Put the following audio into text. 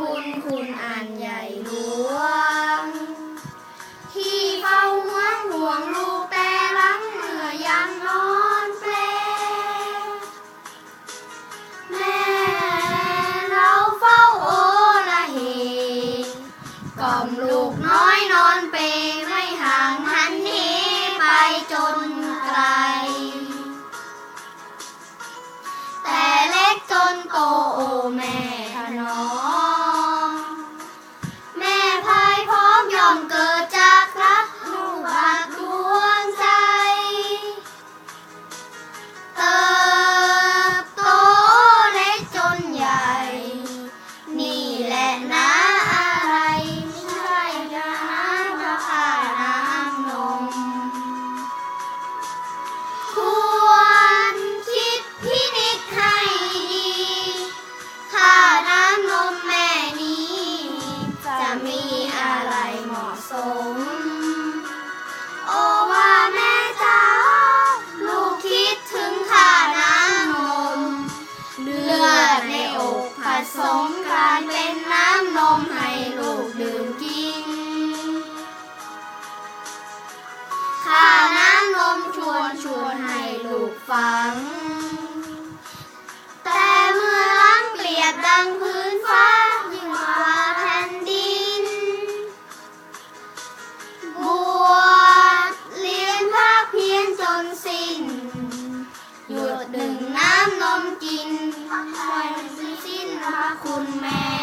บุญคุณอันใหญ่หลวง ที่เฝ้าห่วงห่วงลูกแต่ลังเมื่อยังนอนเปลแม่เราเฝ้าโอละเหกล่อมลูกน้อยนอนเปไม่ห่างหันเหไปจนไกล แต่เล็กจนโตโอแม่ถนอม ลูกฟัง แต่เมื่อล้างเกลียดดังพื้นฟ้ายิ่งกว่าแผ่นดิน บวชเรียนภาคเพียนจนสิ้น หยุดดื่มน้ำนมกินไม่สิ้นพระคุณแม่